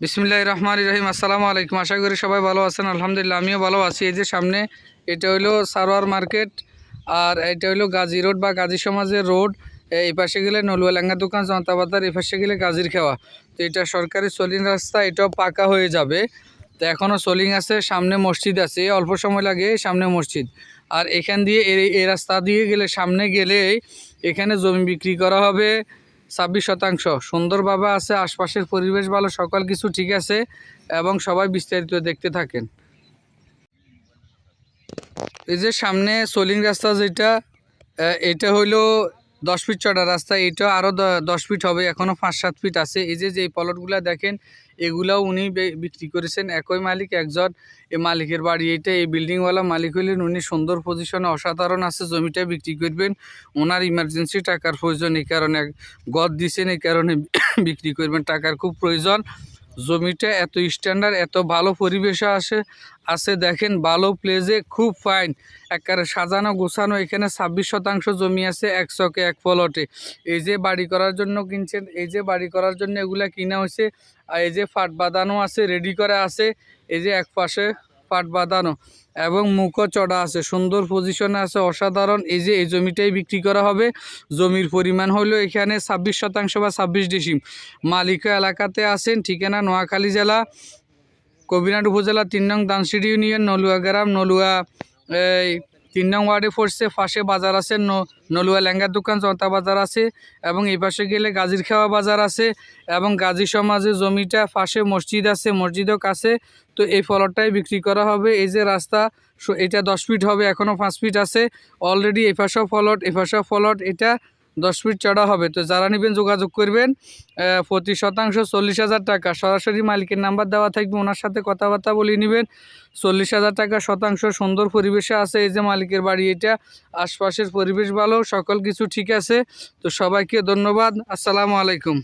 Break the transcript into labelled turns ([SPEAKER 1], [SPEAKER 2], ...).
[SPEAKER 1] বিসমিল্লাহ রহমান রহিম, আসসালামু আলাইকুম। আশা করি সবাই ভালো আছেন, আলহামদুলিল্লাহ আমিও ভালো আছি। এই যে সামনে, এটা হইল সারোয়ার মার্কেট, আর এটা হইল গাজী রোড বা গাজী সমাজের রোড। এই পাশে গেলে নলুয়া লেঙ্গা দোকান, জনতা বাজার, এই পাশে গেলে গাজীর খাওয়া। তো এটা সরকারি সলিং রাস্তা, এটাও পাকা হয়ে যাবে। তো এখনও সোলিং আছে, সামনে মসজিদ আছে। অল্প সময় লাগে সামনে মসজিদ। আর এখান দিয়ে এই- রাস্তা দিয়ে গেলে, সামনে গেলেই এখানে জমি বিক্রি করা হবে। ছাব্বিশ শতাংশ। সুন্দরভাবে আছে, আশপাশের পরিবেশ ভালো, সকল কিছু ঠিক আছে এবং সবাই বিস্তারিত দেখতে থাকেন। এই যে সামনে সোলিং রাস্তা যেটা এটা হইল দশ ফিট চড়া রাস্তা, এটা আরও দশ ফিট হবে এখনও পাঁচ, সাত ফিট আছে। এই যে যে প্লটগুলো দেখেন, এগুলাও উনি বিক্রি করেছেন। একই মালিক, একজন। এই মালিকের বাড়ি এটা, এই বিল্ডিংওয়ালা মালিক হইলেন উনি সুন্দর পজিশনে অসাধারণ আছে, জমিটা বিক্রি করবেন। ওনার ইমার্জেন্সি টাকার প্রয়োজন, এই কারণে গদ দিছেন, এই কারণে বিক্রি করবেন। টাকার খুব প্রয়োজন। জমিটা এত স্ট্যান্ডার্ড এত ভালো পরিবেশে আসে। আছে দেখেন, ভালো প্লেজে খুব ফাইন একবারে সাজানো, গোছানো, এখানে ছাব্বিশ শতাংশ জমি আছে এক চকে, এক ফলটে এই যে বাড়ি করার জন্য কিনছেন, এই যে বাড়ি করার জন্য এগুলা কিনা হয়েছে, আর এই যে ফাট বাঁধানো আছে রেডি করা আছে, এই যে এক পাশে ফাট বাঁধানো। এবং মুখও চড়া আছে। সুন্দর পজিশনে আছে। অসাধারণ। এই যে, এই জমিটাই বিক্রি করা হবে। জমির পরিমাণ হলো এখানে ছাব্বিশ শতাংশ বা ছাব্বিশ ডিসিম। মালিক এলাকাতে আছেন, ঠিকানা নোয়াখালী জেলা কবিরাট উপজেলা তিন নং দানসিডি ইউনিয়ন, নলুয়া গ্রাম, নলুয়া, এই তিন নং ওয়ার্ডে পড়ছে, পাশে বাজার আছে নলুয়া ল্যাঙ্গার দোকান, জনতা বাজার আছে, এবং এই পাশে গেলে গাজীর খাওয়া বাজার আছে, এবং গাজী সমাজে জমিটা পাশে মসজিদ আছে, মসজিদও কাছে, তো এই ফলটাই বিক্রি করা হবে। এই যে রাস্তা এটা দশ ফিট হবে এখনও পাঁচ ফিট আছে। অলরেডি এফাশা ফলট এফাশা ফলট, এটা দশ ফিট চড়া হবে। তো যারা নেবেন যোগাযোগ করবেন প্রতি শতাংশ, চল্লিশ হাজার টাকা। সরাসরি মালিকের নাম্বার দেওয়া থাকবে, ওনার সাথে কথাবার্তা বলে নেবেন। চল্লিশ হাজার টাকা শতাংশ সুন্দর পরিবেশে আছে, এই যে মালিকের বাড়ি এটা। আশপাশের পরিবেশ ভালো, সকল কিছু ঠিক আছে। তো সবাইকে ধন্যবাদ। আসসালামু আলাইকুম।